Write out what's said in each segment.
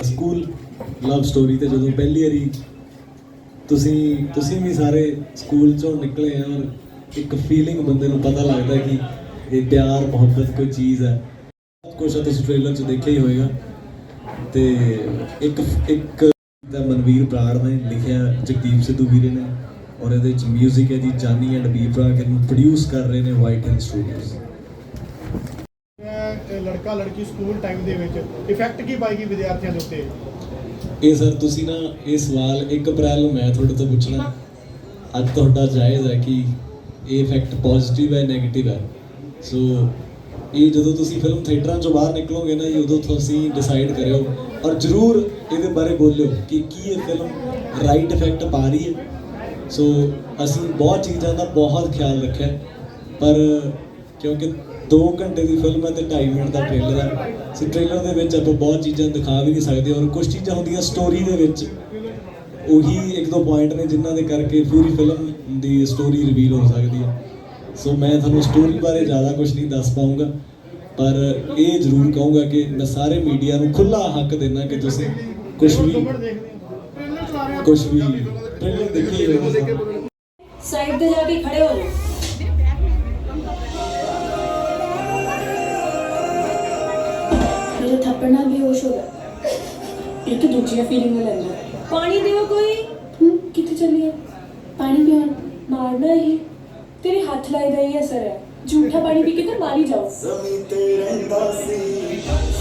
School love story ਤੇ ਜਦੋਂ ਪਹਿਲੀ ਵਾਰੀ ਤੁਸੀਂ ਤੁਸੀਂ ਵੀ ਸਾਰੇ ਸਕੂਲ ਚੋਂ ਨਿਕਲੇ ਆ ਔਰ ਇੱਕ ਫੀਲਿੰਗ ਬੰਦੇ ਨੂੰ ਪਤਾ ਲੱਗਦਾ ਕਿ ਇਹ ਪਿਆਰ, ਮੁਹੱਬਤ ਕੋਈ ਚੀਜ਼ ਹੈ। ਕੁਛ ਤਾਂ ਤੁਸੀਂ ਟ੍ਰੇਲਰ 'ਚ ਦੇਖਿਆ ਹੀ ਹੋਵੇਗਾ ਤੇ ਇੱਕ ਇੱਕ ਦਾ ਮਨਵੀਰ ਬਰਾੜ ਨੇ ਲਿਖਿਆ, ਜਗਦੀਪ ਸਿੱਧੂ ਵੀਰੇ ਨੇ ਔਰ ਇਹਦੇ ਵਿੱਚ 뮤직 ਹੈ ਜੀ ਜਾਨੀ ਐਂਡ ਬੀ ਬਰਾੜ ਨੂੰ ਪ੍ਰੋਡਿਊਸ ਕਰ ਰਹੇ ਨੇ ਵਾਈਟ ਹਿਲ ਸਟੂਡੀਓਜ਼ ਲੜਕਾ ਲੜਕੀ ਸਕੂਲ ਟਾਈਮ ਦੇ ਵਿੱਚ ਇਫੈਕਟ ਕੀ ਪਾਏਗੀ ਵਿਦਿਆਰਥੀਆਂ ਦੇ ਉੱਤੇ? ਇਹ ਸਰ ਤੁਸੀਂ ਨਾ ਇਹ ਸਵਾਲ 1 ਅਪ੍ਰੈਲ ਨੂੰ ਮੈਂ ਤੁਹਾਡੇ ਤੋਂ ਪੁੱਛਣਾ। ਅੱਜ ਤੁਹਾਡਾ ਜਾਇਜ਼ ਹੈ ਕਿ ਇਹ ਇਫੈਕਟ ਪੋਜ਼ਿਟਿਵ ਹੈ 네ਗੇਟਿਵ ਹੈ। ਸੋ ਇਹ ਜਦੋਂ ਤੁਸੀਂ ਫਿਲਮ ਥੀਏਟਰਾਂ ਚੋਂ ਬਾਹਰ ਨਿਕਲੋਗੇ ਨਾ ਜੀ ਉਦੋਂ ਤੁਸੀਂ ਡਿਸਾਈਡ ਕਰਿਓ। ਔਰ ਜਰੂਰ ਇਹਦੇ ਬਾਰੇ ਬੋਲਿਓ ਕਿ ਕੀ ਇਹ ਫਿਲਮ ਰਾਈਟ ਇਫੈਕਟ ਪਾ ਰਹੀ ਹੈ। ਸੋ ਅਸੀਂ ਬਹੁਤ ਚੀਜ਼ਾਂ ਦਾ ਬਹੁਤ ਖਿਆਲ ਰੱਖਿਆ ਪਰ ਕਿਉਂਕਿ 2 ਘੰਟੇ ਦੀ ਫਿਲਮ ਹੈ ਤੇ 2.5 ਮਿੰਟ ਦਾ ਟ੍ਰੇਲਰ ਹੈ। ਸੋ ਟ੍ਰੇਲਰ ਦੇ ਵਿੱਚ ਆਪਾਂ ਬਹੁਤ ਚੀਜ਼ਾਂ ਦਿਖਾ ਵੀ ਨਹੀਂ ਸਕਦੇ ਔਰ ਕੁਝ ਚੀਜ਼ਾਂ ਹੁੰਦੀਆਂ ਸਟੋਰੀ ਦੇ ਵਿੱਚ। ਉਹੀ ਇੱਕ ਦੋ ਪੁਆਇੰਟ ਨੇ ਜਿਨ੍ਹਾਂ ਦੇ ਕਰਕੇ ਪੂਰੀ ਫਿਲਮ ਦੀ ਸਟੋਰੀ ਰਿਵੀਲ ਹੋ ਸਕਦੀ ਹੈ। ਸੋ ਮੈਂ ਤੁਹਾਨੂੰ ਸਟੋਰੀ ਬਾਰੇ ਜ਼ਿਆਦਾ ਕੁਝ ਨਹੀਂ ਦੱਸ ਪਾਉਂਗਾ ਪਰ ਇਹ ਜ਼ਰੂਰ ਕਹੂੰਗਾ ਕਿ ਮੈਂ ਸਾਰੇ ਮੀਡੀਆ ਨੂੰ ਖੁੱਲਾ ਹੱਕ ਦੇਣਾ ਕਿ ਤੁਸੀਂ ਕੁਝ ਵੀ ਟ੍ਰੇਲਰ ਕੁਝ ਵੀ ਟ੍ਰੇਲਰ ਦੇਖੀ ਸਾਈਡ ਤੇ ਜਾ ਕੇ ਖੜੇ ਹੋ। ਜਾਓ ਨਾਲ ਬੇਹੋਸ਼ ਹੋ ਗਿਆ ਇੱਕ ਦੂਜੀਆਂ ਫੀਲਿੰਗ ਲੈਂਦਾ ਪਾਣੀ ਦਿਓ ਕੋਈ। ਹੂੰ ਕਿੱਥੇ ਚੱਲੀ ਹੈ ਪਾਣੀ ਪੀਣ ਮਾਰਨਾ ਹੀ। ਤੇਰੇ ਹੱਥ ਲਾਈ ਦਾ ਹੀ ਅਸਰ ਹੈ। ਝੂਠਾ ਪਾਣੀ ਪੀ ਕੇ ਤਾਂ ਮਾਰੀ ਜਾਓ। ਜ਼ਮੀਨ ਤੇ ਰਹਿੰਦਾ ਸੀ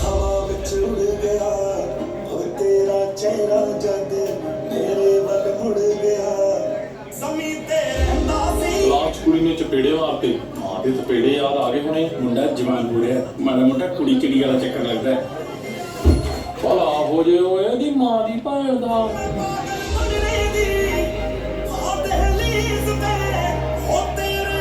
ਹਵਾ ਵਿੱਚ ਉੜ ਗਿਆ। ਉਹ ਤੇਰਾ ਚਿਹਰਾ ਜਦ ਮੇਰੇ ਵੱਲ ਮੁੜ ਗਿਆ। ਜ਼ਮੀਨ ਤੇ ਰਹਿੰਦਾ ਸੀ। ਲਾਸਟ ਕੁੜੀ ਨੇ ਚਪੇੜੇ ਮਾਰਤੇ ਮਾਂ ਦੇ ਚਪੇੜੇ ਯਾਦ ਆ ਗਏ ਹੋਣੇ? ਮੁੰਡਾ ਜਵਾਨ ਹੋ ਰਿਹਾ। ਮਾੜਾ ਮੋਟਾ ਕੁੜੀ ਚਿੜੀ ਵਾਲਾ ਚੱਕਰ ਲੱਗਦਾ ਹੈ। ਭਲਾ ਹੋ ਜੇ ਓਏ ਇਹਦੀ ਮਾਂ ਦੀ ਭੈਣ ਦਾ। ਉਹ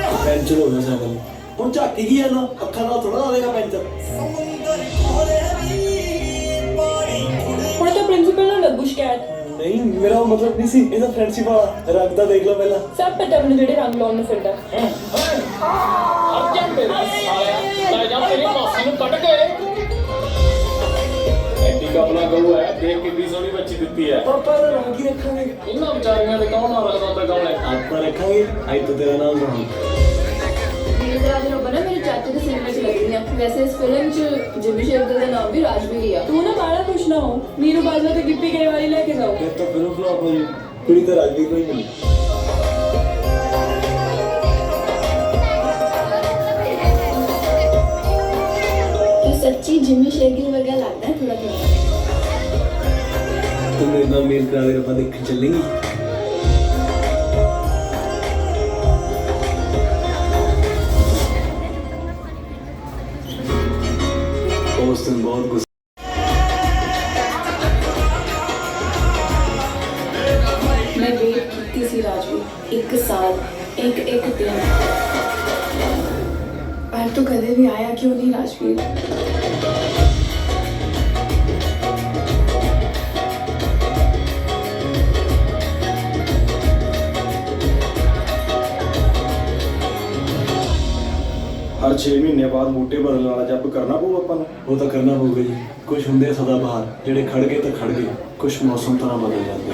ਉਹ ਪੈਂਚਰ ਹੋ ਗਿਆ ਸਾਈਕਲ। ਹੁਣ ਝਾਕੀ ਕੀ ਹੈ ਨਾ ਅੱਖਾਂ ਨਾਲ ਥੋੜਾ ਆਵੇਗਾ ਪੈਂਚਰ। ਸਮੁੰਦਰ ਕੋਲੇ ਵੀ ਪਾਣੀ ਥੋੜੇ ਹੁਣ ਤਾਂ ਪ੍ਰਿੰਸੀਪਲ ਨੂੰ ਲੱਗੂ ਸ਼ਿਕਾਇਤ। ਨਹੀਂ ਮੇਰਾ ਉਹ ਮਤਲਬ ਨਹੀਂ ਸੀ ਇਹਦਾ ਫਰੈਂਡਸ਼ਿਪ ਵਾਲਾ। ਰੰਗ ਤਾਂ ਦੇਖ ਲਓ ਪਹਿਲਾਂ। ਸਭ ਪਤਾ ਮੈਨੂੰ ਜਿਹੜੇ ਰੰਗ ਲਾਉਣ ਨੂੰ ਫਿਰਦਾ। ਹਰ ਜਾ ਮੇਰੇ ਸਾਲਿਆ ਲੈ ਜਾ ਤੇਰੀ ਮਾਸੀ ਨੂੰ ਕੱਢ ਕੇ। ਐਡੀ ਕਪਲਾ ਗਊ ਹੈ ਦੇਖ ਕਿੰਨੀ ਸੋਹਣੀ ਬੱਚੀ ਦਿੱਤੀ ਹੈ ਪਾਪਾ ਦਾ ਰੰਗ ਹੀ ਰੱਖਾਂਗੇ ਇਹਨਾਂ ਵਿਚਾਰੀਆਂ ਦੇ ਕੌਣ ਆ ਰੱਖਦਾ ਹੁੰਦਾ ਕੌਣ ਹੈ ਆਪਾਂ ਰੱਖਾਂਗੇ ਅੱਜ ਤੋਂ ਤੇਰਾ ਨਾਮ ਰੰਗ ਮੇਰੇ ਦਰਾਜ ਨੂੰ ਬਣਾ ਮੇਰੇ ਚਾਚੇ ਦੇ ਸਿਨੇਮਾ 'ਚ ਲੱਗਦੀ ਆ ਵੈਸੇ ਇਸ ਫਿਲਮ 'ਚ ਜਿਮੀ ਸ਼ੇਰਗਿੱਲ ਦਾ ਨਾਮ ਵੀ ਰਾਜਵੀਰ ਹੀ ਆ ਤੂੰ ਨਾ ਬਾਲਾ ਖੁਸ਼ ਨਾ ਹੋ ਨੀਰੂ ਬਾਜਵਾ ਤੇ ਗਿੱਪੀ ਗਰੇਵਾਲੀ ਲੈ ਕੇ ਜਾਓ ਫਿਰ ਤਾਂ ਫਿਲਮ ਫਲॉप ਹੋ ਜੂ ਕੁੜੀ ਤਾਂ ਰਾਜਵੀਰ ਕੋਈ ਨਹੀਂ ਤੂੰ ਸੱਚੀ ਜਿਮੀ ਤੂੰ ਮੇਰੇ ਨਾਲ ਮੇਲ ਕਰਾ ਦੇ ਆਪਾਂ ਦੇਖਣ ਚੱਲੇਂਗੇ। ਉਸ ਦਿਨ ਬਹੁਤ ਗੁੱਸਾ ਮੈਂ ਵੇਟ ਕੀਤੀ ਸੀ ਰਾਜਵੀਰ ਇੱਕ ਸਾਲ, ਇੱਕ ਇੱਕ ਦਿਨ। ਪਰ ਤੂੰ ਕਦੇ ਵੀ ਆਇਆ ਕਿਉਂ ਨਹੀਂ ਰਾਜਵੀਰ? ਹਰ 6 ਮਹੀਨੇ ਬਾਅਦ ਬੂਟੇ ਬਦਲਣ ਵਾਲਾ ਜੱਬ ਕਰਨਾ ਪਊ ਆਪਾਂ ਨੂੰ? ਉਹ ਤਾਂ ਕਰਨਾ ਪਊਗਾ ਜੀ। ਕੁਝ ਹੁੰਦੇ ਸਦਾ ਬਹਾਰ। ਜਿਹੜੇ ਖੜ ਗਏ ਤਾਂ ਖੜ ਗਏ। ਕੁਝ ਮੌਸਮ ਤਰ੍ਹਾਂ ਬਦਲ ਜਾਂਦੇ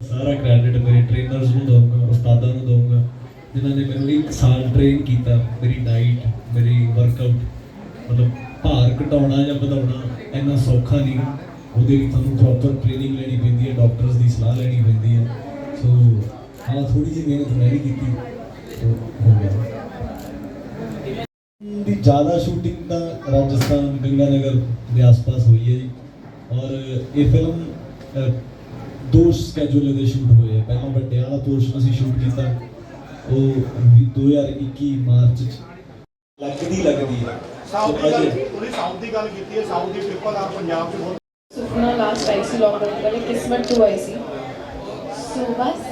ਸਾਰਾ ਕ੍ਰੈਡਿਟ ਮੇਰੇ ਟ੍ਰੇਨਰਸ ਨੂੰ ਦਊਂਗਾ ਉਸਤਾਦਾਂ ਨੂੰ ਦਊਂਗਾ ਜਿਨ੍ਹਾਂ ਨੇ ਮੈਨੂੰ ਇੱਕ ਸਾਲ ਟ੍ਰੇਨ ਕੀਤਾ। ਮੇਰੀ ਡਾਈਟ ਮੇਰੀ ਵਰਕਆਊਟ ਮਤਲਬ ਭਾਰ ਘਟਾਉਣਾ ਜਾਂ ਵਧਾਉਣਾ ਇੰਨਾ ਸੌਖਾ ਨਹੀਂ। ਉਹਦੇ ਲਈ ਤੁਹਾਨੂੰ ਪ੍ਰੋਪਰ ਟ੍ਰੇਨਿੰਗ ਲੈਣੀ ਪੈਂਦੀ ਆਹ ਥੋੜੀ ਜਿਹੀ ਮਿਹਨਤ ਮੈਂ ਵੀ ਕੀਤੀ। ਦੀ ਜ਼ਿਆਦਾ ਸ਼ੂਟਿੰਗ ਤਾਂ ਰਾਜਸਥਾਨ ਗੰਗਾਨਗਰ ਦੇ ਆਸ-ਪਾਸ ਹੋਈ ਹੈ ਜੀ। ਔਰ ਇਹ ਫਿਲਮ ਦੋ ਸਕੇਜੂਲ ਦੇ ਸ਼ੂਟ ਹੋਏ ਆ। ਪਹਿਲਾਂ ਵੱਡੇ ਵਾਲਾ ਪੋਰਸ਼ਨ ਅਸੀਂ ਸ਼ੂਟ ਕੀਤਾ। ਉਹ ਵੀ 2021 ਮਾਰਚ ਚ। ਲੱਗਦੀ ਲੱਗਦੀ। ਹੈ ਸਾਊਥ ਦੀ ਗੱਲ ਸਾਊਥ ਦੀ ਗੱਲ ਕੀਤੀ ਹੈ। ਸਾਊਥ ਦੀ ਟ੍ਰਿਪਲ ਆਰ ਪੰਜਾਬ 'ਚ ਬਹੁਤ ਸੁਪਨਾ ਲਾਸਟ ਆਈ ਸੀ ਲੋਕਡਾਊਨ ਵਾਲੇ ਕਿਸਮਤ ਟੂ ਆਈ ਸੀ। ਸੋ ਬਸ।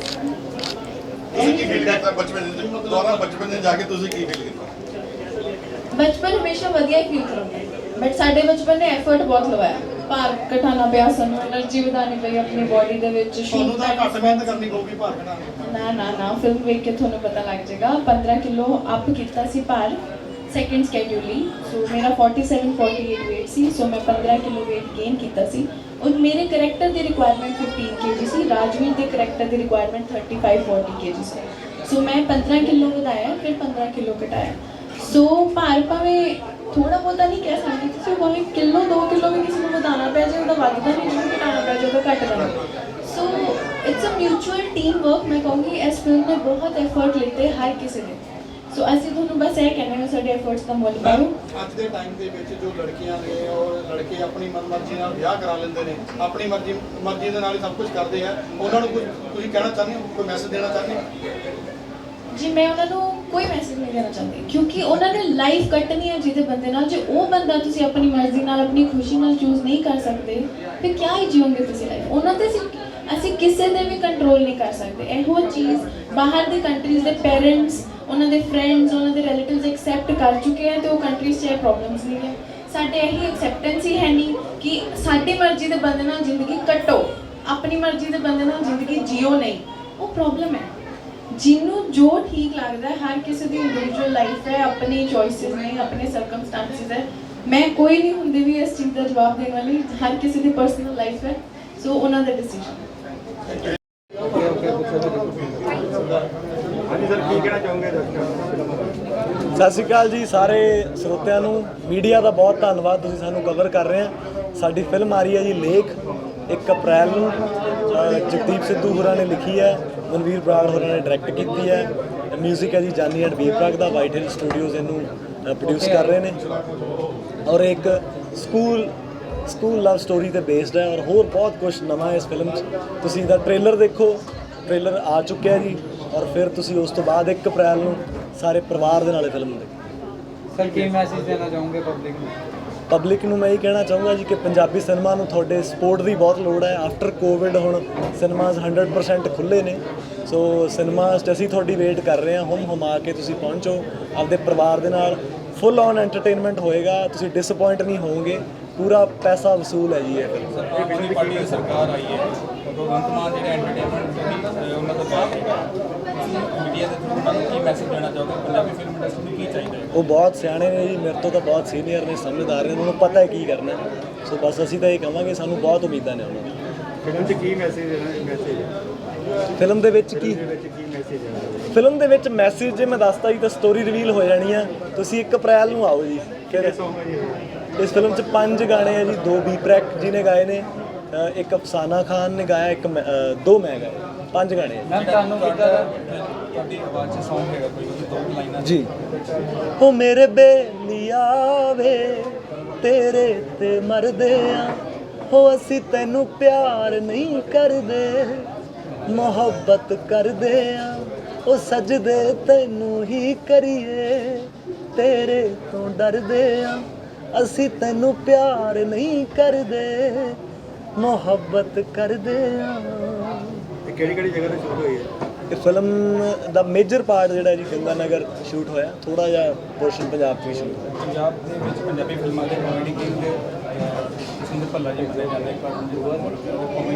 ਬਚਪਨ ਹਮੇਸ਼ਾ ਵਧੀਆ ਫੀਲ ਕਰਾਉਂਦਾ ਬਟ ਸਾਡੇ ਬਚਪਨ ਨੇ ਐਫਰਟ ਬਹੁਤ ਲਵਾਇਆ। ਭਾਰ ਘਟਾਉਣਾ ਪਿਆ ਸਾਨੂੰ એનર્ਜੀ ਵਧਾਉਣੀ ਪਈ ਆਪਣੀ ਬਾਡੀ ਦੇ ਵਿੱਚ ਤੁਹਾਨੂੰ ਤਾਂ ਘੱਟ ਮਿਹਨਤ ਕਰਨੀ ਪਊਗੀ ਭਾਰ ਘਟਾਉਣ ਨਾ ਨਾ ਨਾ ਫਿਲਮ ਵੇਖ ਕੇ ਤੁਹਾਨੂੰ ਪਤਾ ਲੱਗ ਜਾਏਗਾ। 15 ਕਿਲੋ ਅਪ ਕੀਤਾ ਸੀ ਭਾਰ ਸੈਕਿੰਡ ਸਕੇਡਿਊਲੀ ਸੋ ਮੇਰਾ 47 48 weight ਸੀ। ਸੋ ਮੈਂ 15 ਕਿਲੋ ਵੇਟ ਗੇਨ ਕੀਤਾ ਸੀ। ਔਰ ਮੇਰੇ ਕਰੈਕਟਰ ਦੀ ਰਿਕੁਆਇਰਮੈਂਟ 15 kg ਸੀ, ਰਾਜਵੀਰ ਦੇ ਕਰੈਕਟਰ ਦੀ ਰਿਕੁਆਇਰਮੈਂਟ 35 40 kg ਸੀ। ਸੋ ਮੈਂ 15 ਕਿਲੋ ਵਧਾਇਆ, ਫਿਰ 15 ਕਿਲੋ ਘਟਾਇਆ। ਸੋ ਭਾਰ ਭਾਵੇਂ ਥੋੜਾ ਬਹੁਤਾ ਨਹੀਂ ਕਹਿ ਸਕਦੇ ਤੁਸੀਂ ਭਾਵੇਂ ਕਿਲੋ 2 ਕਿਲੋ ਵੀ ਕਿਸੇ ਨੂੰ ਵਧਾਉਣਾ ਪੈ ਜਾਏ, ਉਹਦਾ ਵੱਧਦਾ ਨਹੀਂ, ਜਿਹਨੂੰ ਘਟਾਉਣਾ ਪੈ ਜਾਏ ਉਹਦਾ ਘਟਦਾ ਨਹੀਂ। So it's a mutual team work ਮੈਂ ਕਹੂੰਗੀ, ਇਸ ਫਿਲਮ ਨੇ ਬਹੁਤ ਐਫਰਟ ਲਿੱਤੇ ਹਰ ਕਿਸੇ ਨੇ। ਸੋ ਅਸੀਂ ਤੁਹਾਨੂੰ ਬਸ ਇਹ ਕਹਿੰਦੇ ਹਾਂ ਸਾਡੇ ਐਫਰਟਸ ਦਾ ਮੁੱਲ ਪਾਓ ਅੱਜ ਦੇ ਟਾਈਮ ਦੇ ਵਿੱਚ ਜੋ ਲੜਕੀਆਂ ਨੇ ਔਰ ਲੜਕੇ ਆਪਣੀ ਮਨਮਰਜ਼ੀ ਨਾਲ ਵਿਆਹ ਕਰਾ ਲੈਂਦੇ ਨੇ ਆਪਣੀ ਮਰਜ਼ੀ ਮਰਜ਼ੀ ਦੇ ਨਾਲ ਹੀ ਸਭ ਕੁਝ ਕਰਦੇ ਆ। ਉਹਨਾਂ ਨੂੰ ਕੁਝ ਤੁਸੀਂ ਕਹਿਣਾ ਚਾਹੁੰਦੇ ਹੋ? ਕੋਈ ਮੈਸੇਜ ਦੇਣਾ ਚਾਹੁੰਦੇ ਹੋ? ਜੀ ਮੈਂ ਉਹਨਾਂ ਨੂੰ ਕੋਈ ਮੈਸੇਜ ਨਹੀਂ ਦੇਣਾ ਚਾਹੁੰਦੀ ਕਿਉਂਕਿ ਉਹਨਾਂ ਨੇ ਲਾਈਫ ਕੱਟਣੀ ਹੈ ਜਿਹਦੇ ਬੰਦੇ ਨਾਲ। ਜੇ ਉਹ ਬੰਦਾ ਤੁਸੀਂ ਆਪਣੀ ਮਰਜ਼ੀ ਨਾਲ ਆਪਣੀ ਖੁਸ਼ੀ ਨਾਲ ਚੂਜ਼ ਨਹੀਂ ਕਰ ਸਕਦੇ ਫਿਰ ਕਿਆ ਹੀ ਜੀਓਗੇ ਤੁਸੀਂ ਲਾਈਫ ਉਹਨਾਂ ਤੇ ਅਸੀਂ ਕਿਸੇ ਦੇ ਵੀ ਕੰਟਰੋਲ ਨਹੀਂ ਕਰ ਸਕਦੇ। ਇਹੋ ਚੀਜ਼ ਬਾਹਰ ਦੀ ਕੰਟਰੀਜ਼ ਦੇ ਪੇਰੈਂਟਸ ਉਹਨਾਂ ਦੇ ਫਰੈਂਡਸ ਉਹਨਾਂ ਦੇ ਰਿਲੇਟਿਵਸ ਐਕਸੈਪਟ ਕਰ ਚੁੱਕੇ ਆ ਤੇ ਉਹ ਕੰਟਰੀਜ਼ 'ਚ ਇਹ ਪ੍ਰੋਬਲਮਸ ਨਹੀਂ ਹੈ। ਸਾਡੇ ਇਹੀ ਐਕਸੈਪਟੈਂਸ ਹੀ ਹੈ ਨਹੀਂ ਕਿ ਸਾਡੀ ਮਰਜ਼ੀ ਦੇ ਬੰਦੇ ਨਾਲ ਜ਼ਿੰਦਗੀ ਕੱਟੋ, ਆਪਣੀ ਮਰਜ਼ੀ ਦੇ ਬੰਦੇ ਨਾਲ ਜ਼ਿੰਦਗੀ ਜਿਓ ਨਹੀਂ। ਉਹ ਪ੍ਰੋਬਲਮ ਹੈ। ਜਿਹਨੂੰ ਜੋ ਠੀਕ ਲੱਗਦਾ ਹਰ ਕਿਸੇ ਦੀ ਇੰਡੀਵਿਜੂਅਲ ਲਾਈਫ ਹੈ, ਆਪਣੀ ਚੋਇਸਸ ਨੇ, ਆਪਣੇ ਸਰਕਮਸਟੈਂਸਸ ਹੈ। ਮੈਂ ਕੋਈ ਨਹੀਂ ਹੁੰਦੀ ਵੀ ਇਸ ਚੀਜ਼ ਦਾ ਜਵਾਬ ਦੇਣ ਵਾਲੀ, ਹਰ ਕਿਸੇ ਦੀ ਪਰਸਨਲ ਲਾਈਫ ਹੈ। ਸੋ ਉਹਨਾਂ ਦਾ ਡਿਸੀਜਨ ਹਾਂਜੀ ਸਰ ਕੀ ਕਹਿਣਾ ਚਾਹੋਗੇ ਦਰਸ਼ਕਾਂ ਸਤਿ ਸ਼੍ਰੀ ਅਕਾਲ ਜੀ ਸਾਰੇ ਸਰੋਤਿਆਂ ਨੂੰ। ਮੀਡੀਆ ਦਾ ਬਹੁਤ ਧੰਨਵਾਦ ਤੁਸੀਂ ਸਾਨੂੰ ਕਵਰ ਕਰ ਰਹੇ ਆ। ਸਾਡੀ ਫਿਲਮ ਆ ਰਹੀ ਹੈ ਜੀ ਲੇਖ 1 ਅਪ੍ਰੈਲ ਨੂੰ। ਅ, ਜਗਦੀਪ ਸਿੱਧੂ ਹੋਰਾਂ ਨੇ ਲਿਖੀ ਹੈ ਮਨਵੀਰ ਬਰਾੜ ਹੋਰਾਂ ਨੇ ਡਾਇਰੈਕਟ ਕੀਤੀ ਹੈ। ਮਿਊਜ਼ਿਕ ਹੈ ਜੀ ਜਾਨੀ ਐਂਡ ਬੀਪਰਕ ਦਾ ਵਾਈਟ ਹਿਲ ਸਟੂਡੀਓਜ਼ ਇਹਨੂੰ ਪ੍ਰੋਡਿਊਸ ਕਰ ਰਹੇ ਨੇ। ਔਰ ਇੱਕ ਸਕੂਲ ਸਕੂਲ ਲਵ ਸਟੋਰੀ ਤੇ ਬੇਸਡ ਹੈ ਔਰ ਹੋਰ ਬਹੁਤ ਕੁਝ ਨਵਾਂ ਹੈ ਇਸ ਫਿਲਮ 'ਚ। ਤੁਸੀਂ ਇਹਦਾ ਟ੍ਰੇਲਰ ਦੇਖੋ ਟ੍ਰੇਲਰ ਆ ਚੁੱਕਿਆ ਜੀ। ਔਰ ਫਿਰ ਤੁਸੀਂ ਉਸ ਤੋਂ ਬਾਅਦ 1 ਅਪ੍ਰੈਲ ਨੂੰ ਸਾਰੇ ਪਰਿਵਾਰ ਦੇ ਨਾਲ ਫਿਲਮ ਦੇਖੋ। ਸਰ ਕੀ ਮੈਸੇਜ ਦੇਣਾ ਚਾਹੋਗੇ ਪਬਲਿਕ ਨੂੰ? ਪਬਲਿਕ ਨੂੰ ਮੈਂ ਇਹ ਕਹਿਣਾ ਚਾਹੂੰਗਾ ਜੀ ਕਿ ਪੰਜਾਬੀ ਸਿਨੇਮਾ ਨੂੰ ਤੁਹਾਡੇ ਸਪੋਰਟ ਦੀ ਬਹੁਤ ਲੋੜ ਹੈ। ਆਫਟਰ ਕੋਵਿਡ ਹੁਣ ਸਿਨੇਮਾਸ 100% ਖੁੱਲੇ ਨੇ। ਸੋ ਸਿਨੇਮਾਸ 'ਚ ਅਸੀਂ ਤੁਹਾਡੀ ਵੇਟ ਕਰ ਰਹੇ ਹਾਂ। ਹੁਮ ਹੁਮਾ ਕੇ ਤੁਸੀਂ ਪਹੁੰਚੋ। ਆਪਦੇ ਪਰਿਵਾਰ ਦੇ ਨਾਲ ਫੁੱਲ ਔਨ ਐਂਟਰਟੇਨਮੈਂਟ ਹੋਏਗਾ। ਤੁਸੀਂ ਡਿਸਪਾਇੰਟ ਨਹੀਂ ਹੋਵੋਗੇ। ਪੂਰਾ ਪੈਸਾ ਵਸੂਲ ਹੈ ਜੀ ਇਹ ਫਿਲਮ ਪਿਛਲੀ ਪਾਰਟੀ ਦੀ ਸਰਕਾਰ ਆਈ ਹੈ ਭਗਵੰਤ ਮਾਨ ਜਿਹੜੇ ਐਂਟਰਟੇਨਮੈਂਟ ਦੀ ਉਹਨਾਂ ਦਾ ਬਾਤ ਮੀਡੀਆ ਦੇ ਥਰੂ ਉਹਨਾਂ ਨੂੰ ਕੀ ਮੈਸੇਜ ਦੇਣਾ ਚਾਹੋਗੇ? ਪੰਜਾਬੀ ਫਿਲਮ ਇੰਡਸਟਰੀ ਨੂੰ ਕੀ ਚਾਹੀਦਾ ਹੈ? ਉਹ ਬਹੁਤ ਸਿਆਣੇ ਨੇ ਜੀ ਮੇਰੇ ਤੋਂ ਤਾਂ ਬਹੁਤ ਸੀਨੀਅਰ ਨੇ ਸਮਝਦਾਰ ਨੇ ਉਹਨਾਂ ਨੂੰ ਪਤਾ ਹੈ ਕੀ ਕਰਨਾ ਹੈ। ਸੋ ਬਸ ਅਸੀਂ ਤਾਂ ਇਹ ਕਹਾਂਗੇ ਸਾਨੂੰ ਬਹੁਤ ਉਮੀਦਾਂ ਨੇ ਉਹਨਾਂ ਤੋਂ ਫਿਲਮ 'ਚ ਕੀ ਮੈਸੇਜ ਦੇਣਾ ਮੈਸੇਜ ਹੈ ਫਿਲਮ ਦੇ ਵਿੱਚ ਕੀ? ਦੇ ਵਿੱਚ ਕੀ ਮੈਸੇਜ ਹੈ ਫਿਲਮ ਦੇ ਵਿੱਚ ਮੈਸੇਜ ਜੇ ਮੈਂ ਦੱਸਤਾ ਜੀ ਤਾਂ ਸਟੋਰੀ ਰਿਵੀਲ ਹੋ ਜਾਣੀ ਆ। ਤੁਸੀਂ 1 ਅਪ੍ਰੈਲ ਨੂੰ ਆਓ ਜੀ ਫਿਰ ਸੌਂਗ ਹੈ ਜੀ ਇਸ ਫਿਲਮ 'ਚ ਪੰਜ ਗਾਣੇ ਆ ਜੀ ਦੋ ਬੀ ਪ੍ਰੈਕ ਜੀ ਨੇ ਗਾਏ ਨੇ। ਇੱਕ ਅਫਸਾਨਾ ਖਾਨ ਨੇ ਗਾਇਆ ਇੱਕ ਮੈਂ- ਦੋ ਮੈਂ ਗਾਏ ਪੰਜ ਗਾਣੇ ਮੈਮ ਤੁਹਾਨੂੰ ਕਿੱਦਾਂ ਤੁਹਾਡੀ ਆਵਾਜ਼ 'ਚ ਸੌਂਗ ਹੈਗਾ ਕੋਈ ਦੋ ਲਾਈਨਾਂ ਜੀ। ਉਹ ਮੇਰੇ ਬੇਲੀਆ ਵੇ ਤੇਰੇ ਤੇ ਮਰਦੇ ਆ। ਹੋ ਅਸੀਂ ਤੈਨੂੰ ਪਿਆਰ ਨਹੀਂ ਕਰਦੇ ਮੁਹੱਬਤ ਕਰਦੇ ਆ। ਉਹ ਸਜਦੇ ਤੈਨੂੰ ਹੀ ਕਰੀਏ ਤੇਰੇ ਤੋਂ ਡਰਦੇ ਆ। ਅਸੀਂ ਤੈਨੂੰ ਪਿਆਰ ਨਹੀਂ ਕਰਦੇ ਮੁਹੱਬਤ ਕਰਦੇ ਆ। ਇਹ ਕਿਹੜੀ ਕਿਹੜੀ ਜਗ੍ਹਾ ਤੇ ਸ਼ੂਟ ਹੋਈ ਹੈ? ਇਹ ਫਿਲਮ ਦਾ ਮੇਜਰ ਪਾਰਟ ਜਿਹੜਾ ਜੀ ਗੰਗਾ ਨਗਰ ਸ਼ੂਟ ਹੋਇਆ ਥੋੜਾ ਜਿਹਾ ਪੋਰਸ਼ਨ ਪੰਜਾਬ 'ਚ ਵੀ ਸ਼ੂਟ ਹੋਇਆ। ਪੰਜਾਬ ਦੇ ਵਿੱਚ ਪੰਜਾਬੀ ਫਿਲਮਾਂ ਦੇ ਕਾਮੇਡੀ ਕਿੰਗ ਦੇ ਸਿੰਦਰ ਭੱਲਾ ਜੀ ਹੁੰਦੇ ਜਾਂਦੇ ਕਾਮੇਡੀ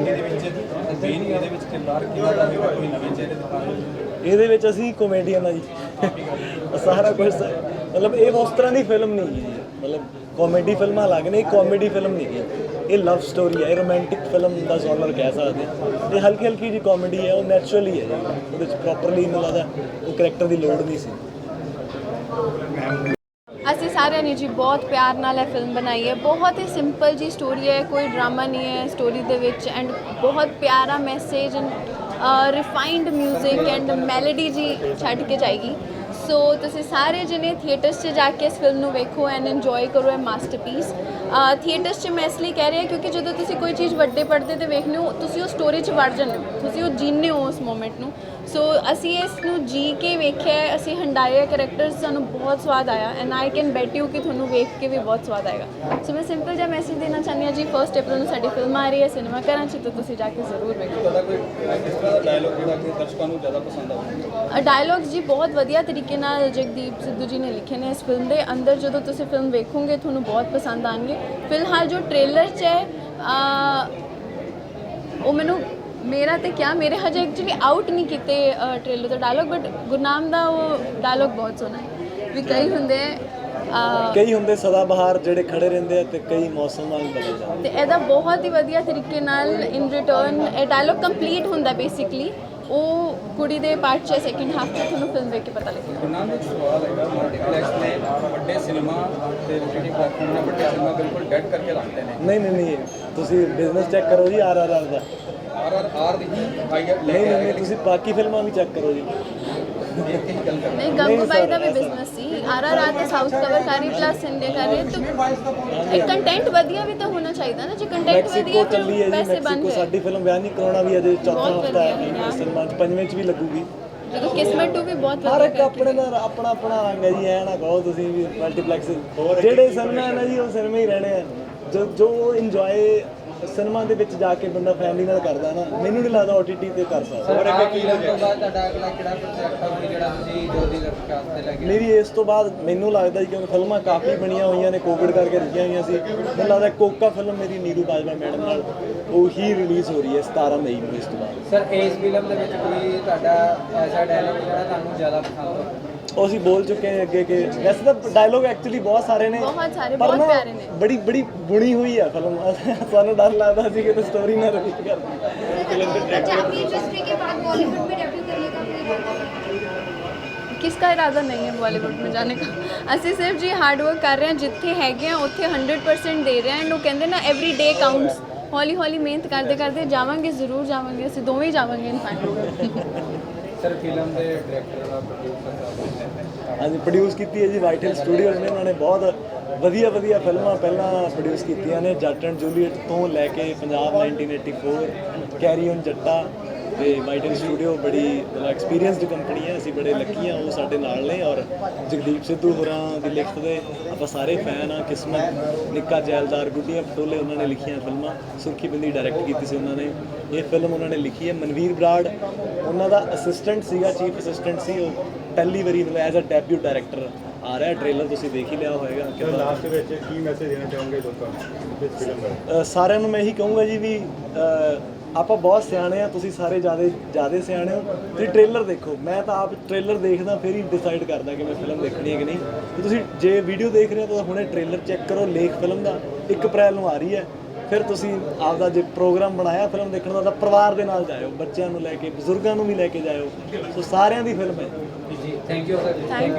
ਦੇ ਵਿੱਚ ਮੇਨ ਇਹਦੇ ਵਿੱਚ ਕਿਰਦਾਰ ਕਿਹਦਾ ਦਾ ਹੋਵੇਗਾ ਕੋਈ ਨਵੇਂ ਚਿਹਰੇ ਦਿਖਾਉਣਗੇ ਇਹਦੇ ਵਿੱਚ ਅਸੀਂ ਕਾਮੇਡੀਅਨ ਆ ਜੀ। ਸਾਰਾ ਕੁਝ ਮਤਲਬ ਇਹ ਉਸ ਤਰ੍ਹਾਂ ਦੀ ਫਿਲਮ ਨਹੀਂ ਹੈ ਜੀ। ਮਤਲਬ ਕਾਮੇਡੀ ਫਿਲਮਾਂ ਅਲੱਗ ਨੇ ਇਹ ਕਾਮੇਡੀ ਫਿਲਮ ਨਹੀਂ ਹੈ। ਇਹ ਲਵ ਸਟੋਰੀ ਹੈ ਰੋਮਾਂਟਿਕ ਫਿਲਮ ਦਾ ਜਨਰ ਕਹਿ ਸਕਦੇ ਹਾਂ। ਇਹ ਹਲਕੀ ਹਲਕੀ ਜੀ ਕਾਮੇਡੀ ਹੈ, ਉਹ ਨੈਚੁਰਲੀ ਹੈ। ਉਹਦੇ ਵਿੱਚ ਪ੍ਰੋਪਰਲੀ ਮੈਨੂੰ ਲੱਗਦਾ ਉਹ ਕੈਰੈਕਟਰ ਦੀ ਲੋੜ ਨਹੀਂ ਸੀ। ਅਸੀਂ ਸਾਰਿਆਂ ਨੇ ਜੀ ਬਹੁਤ ਪਿਆਰ ਨਾਲ ਇਹ ਫਿਲਮ ਬਣਾਈ ਹੈ। ਬਹੁਤ ਹੀ ਸਿੰਪਲ ਜੀ ਸਟੋਰੀ ਹੈ, ਕੋਈ ਡਰਾਮਾ ਨਹੀਂ ਹੈ ਸਟੋਰੀ ਦੇ ਵਿੱਚ ਐਂਡ ਬਹੁਤ ਪਿਆਰਾ message and refined 뮤직 and melody ਜੀ ਛੱਡ ਕੇ ਜਾਏਗੀ। ਸੋ ਤੁਸੀਂ ਸਾਰੇ ਜਣੇ ਥੀਏਟਰਸ 'ਚ ਜਾ ਕੇ ਇਸ ਫਿਲਮ ਨੂੰ ਵੇਖੋ ਐਂਡ ਇੰਜੋਏ ਕਰੋ, ਇਹ ਮਾਸਟਰਪੀਸ ਥੀਏਟਰਸ 'ਚ ਮੈਂ ਇਸ ਲਈ ਕਹਿ ਰਹੀ ਕਿਉਂਕਿ ਜਦੋਂ ਤੁਸੀਂ ਕੋਈ ਚੀਜ਼ ਵੱਡੇ ਪਰਦੇ ਤੇ ਵੇਖਦੇ ਹੋ ਤੁਸੀਂ ਉਹ ਸਟੋਰੀ 'ਚ ਵੜ ਜਾਂਦੇ ਹੋ ਤੁਸੀਂ ਉਹ ਜੀਂਦੇ ਹੋ ਉਸ ਮੂਮੈਂਟ ਨੂੰ। ਸੋ ਅਸੀਂ ਇਸ ਨੂੰ ਜੀ ਕੇ ਵੇਖਿਆ ਅਸੀਂ ਹੰਡਾਏ ਕੈਰੈਕਟਰਸ ਸਾਨੂੰ ਬਹੁਤ ਸਵਾਦ ਆਇਆ and I can bet you ਕਿ ਤੁਹਾਨੂੰ ਵੇਖ ਕੇ ਵੀ ਬਹੁਤ ਸਵਾਦ ਆਏਗਾ। ਸੋ ਮੈਂ ਸਿੰਪਲ ਜਿਹਾ ਮੈਸੇਜ ਦੇਣਾ ਚਾਹੁੰਦੀ ਹਾਂ ਜੀ ਫਰਸਟ ਅਪ੍ਰੈਲ ਨੂੰ ਸਾਡੀ ਫਿਲਮ ਆ ਰਹੀ ਹੈ ਸਿਨੇਮਾ ਘਰਾਂ 'ਚ ਤਾਂ ਤੁਸੀਂ ਜਾ ਕੇ ਜ਼ਰੂਰ ਵੇਖੋ। ਤੁਹਾਡਾ ਕੋਈ ਕਿਸ ਤਰ੍ਹਾਂ ਦਾ ਡਾਇਲੋਗ ਜਿਹੜਾ ਕਿ ਦਰਸ਼ਕਾਂ ਨੂੰ ਜ਼ਿਆਦਾ ਪਸੰਦ ਆਉਂਦਾ ਡਾਇਲੌਗਸ ਜੀ ਬਹੁਤ ਵਧੀਆ ਤਰੀਕੇ ਨਾਲ ਜਗਦੀਪ ਸਿੱਧੂ ਜੀ ਨੇ ਲਿਖੇ ਨੇ ਇਸ ਫਿਲਮ ਦੇ। ਅੰਦਰ ਜਦੋਂ ਤੁਸੀਂ ਫਿਲਮ ਵੇਖੋਗੇ ਤੁਹਾਨੂੰ ਬਹੁਤ ਪਸੰਦ ਆਣਗੇ। ਫਿਲਹਾਲ ਜੋ ਟ੍ਰੇਲਰ 'ਚ ਹੈ ਉਹ ਮੈਨੂੰ ਮੇਰਾ ਤੇ ਕਿਆ ਮੇਰੇ ਹਜੇ ਐਕਚੁਅਲੀ ਆਊਟ ਨਹੀਂ ਕੀਤੇ ਟ੍ਰੇਲਰ ਦਾ ਡਾਇਲੌਗ ਬਟ ਗੁਰਨਾਮ ਦਾ ਉਹ ਡਾਇਲੌਗ ਬਹੁਤ ਸੋਹਣਾ ਹੈ। ਵੀ ਕਈ ਹੁੰਦੇ ਕਈ ਹੁੰਦੇ ਸਦਾ ਬਹਾਰ ਜਿਹੜੇ ਖੜੇ ਰਹਿੰਦੇ ਆ ਤੇ ਕਈ ਮੌਸਮ ਵਾਂਗ ਬਦਲ ਜਾਂਦੇ ਤੇ ਇਹਦਾ ਬਹੁਤ ਹੀ ਵਧੀਆ ਤਰੀਕੇ ਨਾਲ ਇਨ ਰਿਟਰਨ ਇਹ ਡਾਇਲੌਗ ਕੰਪਲੀਟ ਹੁੰਦਾ ਬੇਸਿਕਲੀ ਉਹ ਕੁੜੀ ਦੇ ਪਾਰਟ 'ਚ ਸੈਕਿੰਡ ਹਾਫ 'ਚ ਤੁਹਾਨੂੰ ਫਿਲਮ ਵੇਖ ਕੇ ਪਤਾ ਲੱਗੇਗਾ। ਗੁਰਨਾਮ ਦਾ ਸਵਾਲ ਹੈਗਾ ਮਲਟੀਪਲੈਕਸ ਨੇ ਵੱਡੇ ਸਿਨੇਮਾ ਤੇ ਓਟੀਟੀ ਪਲੇਟਫਾਰਮ ਨੇ ਵੱਡੇ ਸਿਨੇਮਾ ਬਿਲਕੁਲ ਡੈਡ ਕਰਕੇ ਰੱਖਦੇ ਨੇ। ਨਹੀਂ ਨਹੀਂ ਨਹੀਂ ਤੁਸੀਂ ਬਿਜ਼ਨਸ ਚੈੱਕ ਕਰੋ ਜੀ ਆਰ ਆਰ ਆਰ ਦਾ। ਆਰ ਆਰ ਆਰ ਦੀ ਹੀ ਆਈ ਲੈ ਨਹੀਂ ਨਹੀਂ ਤੁਸੀਂ ਬਾਕੀ ਫਿਲਮਾਂ ਵੀ ਚੈੱਕ ਕਰੋ ਜੀ। ਦੇਖ ਨਹੀਂ ਗੰਗੂਬਾਈ ਦਾ ਵੀ ਬਿਜ਼ਨਸ ਸੀ। ਆਰ ਆਰ ਆਰ ਤੇ ਸਾਊਥ ਕਵਰ ਕਰ ਰਹੀ ਪਲੱਸ ਇੰਡੀਆ ਕਰ ਰਹੀ ਤਾਂ ਇੱਕ ਕੰਟੈਂਟ ਵਧੀਆ ਵੀ ਤਾਂ ਹੋਣਾ ਚਾਹੀਦਾ ਨਾ ਜੇ ਕੰਟੈਂਟ ਮੈਕਸੀਕੋ ਵਧੀਆ ਚੱਲੀ ਹੈ ਤਾਂ ਜੀ ਪੈਸੇ ਬਣ ਮੈਕਸੀਕੋ ਰਹੇ ਸਾਡੀ ਫਿਲਮ ਵਿਆਹ ਨਹੀਂ ਕਰਾਉਣਾ ਵੀ ਅਜੇ ਚੌਥਾ ਬਹੁਤ ਹਫਤਾ ਹੈ ਵਧੀਆ, ਜੀ ਸਿਨੇਮਾ ਚ ਪੰਜਵੇਂ ਚ ਵੀ ਲੱਗੂਗੀ। ਜਦੋਂ ਕਿਸਮਤ ਟੂ ਵੀ ਬਹੁਤ ਹਰ ਵਧੀਆ ਇੱਕ ਆਪਣੇ ਦਾ ਆਪਣਾ ਆਪਣਾ ਰੰਗ ਹੈ ਜੀ ਐ ਨਾ ਕਹੋ ਤੁਸੀਂ ਵੀ ਮਲਟੀਪਲੈਕਸ ਜਿਹੜੇ ਸਿਨੇਮਾ ਹੈ ਨਾ ਜੀ ਉਹ ਸਿਨੇਮਾ ਹੀ ਰਹਿਣੇ ਆ। ਜੋ ਜੋ ਇੰਜੋਏ ਸਿਨੇਮਾ ਦੇ ਵਿੱਚ ਜਾ ਕੇ ਬੰਦਾ ਫੈਮਿਲੀ ਨਾਲ ਕਰਦਾ ਨਾ ਮੈਨੂੰ ਨਹੀਂ ਲੱਗਦਾ OTT ਤੇ ਕਰ ਸਕਦਾ। ਸਰ ਆਹ ਫਿਲਮ ਤੋਂ ਬਾਅਦ ਤੁਹਾਡਾ ਅਗਲਾ ਕਿਹੜਾ ਪ੍ਰੋਜੈਕਟ ਹੋਊਗਾ ਜਿਹੜਾ ਤੁਸੀਂ ਜਲਦੀ ਦਰਖਾਸਤ ਤੇ ਲੈ ਕੇ ਮੇਰੀ ਇਸ ਤੋਂ ਬਾਅਦ ਮੈਨੂੰ ਲੱਗਦਾ ਜੀ ਕਿਉਂਕਿ ਫਿਲਮਾਂ ਕਾਫੀ ਬਣੀਆਂ ਹੋਈਆਂ ਨੇ ਕੋਵਿਡ ਕਰਕੇ ਰੁਕੀਆਂ ਹੋਈਆਂ ਸੀ। ਮੈਨੂੰ ਲੱਗਦਾ ਕੋਕਾ ਫਿਲਮ ਮੇਰੀ ਨੀਰੂ ਬਾਜਵਾ ਮੈਡਮ ਨਾਲ ਉਹ ਹੀ ਰਿਲੀਜ਼ ਹੋ ਰਹੀ ਹੈ 17 ਮਈ ਨੂੰ ਇਸ ਤੋਂ ਬਾਅਦ। ਸਰ ਇਸ ਫਿਲਮ ਦੇ ਵਿੱਚ ਕੋਈ ਤੁਹਾਡਾ ਐਸਾ ਡਾਇਲੌਗ ਜਿਹੜਾ ਤੁਹਾਨੂੰ ਜ਼ਿਆਦਾ ਪਸੰਦ ਹੋਵੇ ਉਹ ਅਸੀਂ ਬੋਲ ਚੁੱਕੇ ਹਾਂ ਅੱਗੇ ਕਿ ਵੈਸੇ ਤਾਂ ਡਾਇਲੋਗ ਐਕਚੁਅਲੀ ਬਹੁਤ ਸਾਰੇ ਨੇ ਬਹੁਤ ਸਾਰੇ, ਪਰ ਬਹੁਤ ਨਾ ਪਿਆਰੇ ਨੇ। ਬੜੀ ਬੜੀ ਬੁਣੀ ਹੋਈ ਆ ਫਿਲਮ ਸਾਨੂੰ ਡਰ ਲੱਗਦਾ ਸੀ ਕਿ ਸਟੋਰੀ ਨਾ ਰਿਪੀਟ ਕਰ पंजाबी इंडस्ट्री के बाद बॉलीवुड में डेब्यू करने का कोई इरादा है किसका इरादा नहीं है बॉलीवुड में जाने का ਅਸੀਂ ਸਿਰਫ ਜੀ ਹਾਰਡ ਵਰਕ ਕਰ ਰਹੇ ਹਾਂ ਜਿੱਥੇ ਹੈਗੇ ਆ ਉੱਥੇ 100% ਦੇ ਰਹੇ ਹਾਂ ਐਂਡ ਉਹ ਕਹਿੰਦੇ ਨਾ ਐਵਰੀ ਡੇ ਕਾਊਂਟਸ ਹੌਲੀ ਹੌਲੀ ਮਿਹਨਤ ਕਰਦੇ ਕਰਦੇ ਜਾਵਾਂਗੇ ਜ਼ਰੂਰ ਜਾਵਾਂਗੇ ਅਸੀਂ ਦੋਵੇਂ ਹੀ ਜਾਵਾਂਗੇ ਇਨਫੈਕਟ ਸਰ ਫਿਲਮ ਦੇ ਡਾਇਰੈਕਟਰ ਦਾ ਪ੍ਰੋਡਿਊਸਰ ਹਾਂਜੀ ਪ੍ਰੋਡਿਊਸ ਕੀਤੀ ਹੈ ਜੀ ਵਾਈਟ ਹਿਲ ਸਟੂਡੀਓਜ਼ ਨੇ, ਉਹਨਾਂ ਨੇ ਬਹੁਤ ਵਧੀਆ ਵਧੀਆ ਫਿਲਮਾਂ ਪਹਿਲਾਂ ਪ੍ਰੋਡਿਊਸ ਕੀਤੀਆਂ ਨੇ, ਜੱਟ ਐਂਡ ਜੂਲੀਅਟ ਤੋਂ ਲੈ ਕੇ ਪੰਜਾਬ 1984 ਕੈਰੀ ਔਨ ਜੱਟਾ ਤੇ ਵਾਈਟ ਹਿਲ ਸਟੂਡੀਓ ਬੜੀ ਐਕਸਪੀਰੀਅੰਸਡ ਕੰਪਨੀ ਹੈ ਅਸੀਂ ਬੜੇ ਲੱਕੀ ਹਾਂ ਉਹ ਸਾਡੇ ਨਾਲ ਨੇ ਔਰ ਜਗਦੀਪ ਸਿੱਧੂ ਹੋਰਾਂ ਦੀ ਲਿਖਤ ਦੇ ਆਪਾਂ ਸਾਰੇ ਫੈਨ ਆ ਕਿਸਮਤ ਨਿੱਕਾ ਜੈਲਦਾਰ ਗੁੱਡੀਆਂ ਪਟੋਲੇ ਉਹਨਾਂ ਨੇ ਲਿਖੀਆਂ ਫਿਲਮਾਂ ਸੁਰਖੀ ਬਿੰਦੀ ਡਾਇਰੈਕਟ ਕੀਤੀ ਸੀ ਉਹਨਾਂ ਨੇ। ਇਹ ਫਿਲਮ ਉਹਨਾਂ ਨੇ ਲਿਖੀ ਹੈ ਮਨਵੀਰ ਬਰਾੜ ਉਹਨਾਂ ਦਾ ਅਸਿਸਟੈਂਟ ਸੀਗਾ ਚੀਫ ਅਸਿਸਟੈਂਟ ਸੀ ਉਹ ਪਹਿਲੀ ਵਾਰੀ ਐਜ਼ ਅ ਡੈਬਿਊ ਡਾਇਰੈਕਟਰ ਆ ਰਿਹਾ ਟ੍ਰੇਲਰ ਤੁਸੀਂ ਦੇਖ ਹੀ ਲਿਆ ਹੋਵੇਗਾ ਕਿੱਦਾਂ ਲਾਸਟ ਵਿੱਚ ਕੀ ਮੈਸੇਜ ਦੇਣਾ ਚਾਹੋਗੇ ਲੋਕਾਂ ਨੂੰ ਇਸ ਫਿਲਮ ਬਾਰੇ? ਸਾਰਿਆਂ ਨੂੰ ਮੈਂ ਇਹੀ ਕਹੂੰਗਾ ਜੀ ਵੀ ਆਪਾਂ ਬਹੁਤ ਸਿਆਣੇ ਆ ਤੁਸੀਂ ਸਾਰੇ ਜਿਆਦੇ ਜਿਆਦੇ ਸਿਆਣੇ ਹੋ ਤੁਸੀਂ ਟ੍ਰੇਲਰ ਦੇਖੋ। ਮੈਂ ਤਾਂ ਆਪ ਟ੍ਰੇਲਰ ਦੇਖਦਾ ਫਿਰ ਹੀ ਡਿਸਾਈਡ ਕਰਦਾ ਕਿ ਮੈਂ ਫਿਲਮ ਦੇਖਣੀ ਹੈ ਕਿ ਨਹੀਂ। ਤੇ ਤੁਸੀਂ ਜੇ ਵੀਡੀਓ ਦੇਖ ਰਹੇ ਹੋ ਤਾਂ ਹੁਣੇ ਟ੍ਰੇਲਰ ਚੈੱਕ ਕਰੋ ਲੇਖ ਫਿਲਮ ਦਾ। 1 ਅਪ੍ਰੈਲ ਨੂੰ ਆ ਰਹੀ ਹੈ। ਫਿਰ ਤੁਸੀਂ ਆਪਦਾ ਜੇ ਪ੍ਰੋਗਰਾਮ ਬਣਾਇਆ ਫਿਲਮ ਦੇਖਣ ਦਾ ਤਾਂ ਪਰਿਵਾਰ ਦੇ ਨਾਲ ਜਾਇਓ ਬੱਚਿਆਂ ਨੂੰ ਲੈ ਕੇ ਬਜ਼ੁਰਗਾਂ ਨੂੰ ਵੀ ਲੈ ਕੇ ਜਾਇਓ। ਸੋ ਸਾਰਿਆਂ ਦੀ ਫਿਲਮ ਹੈ। ਜੀ ਥੈਂਕ ਯੂ ਸਰ ਥੈਂਕ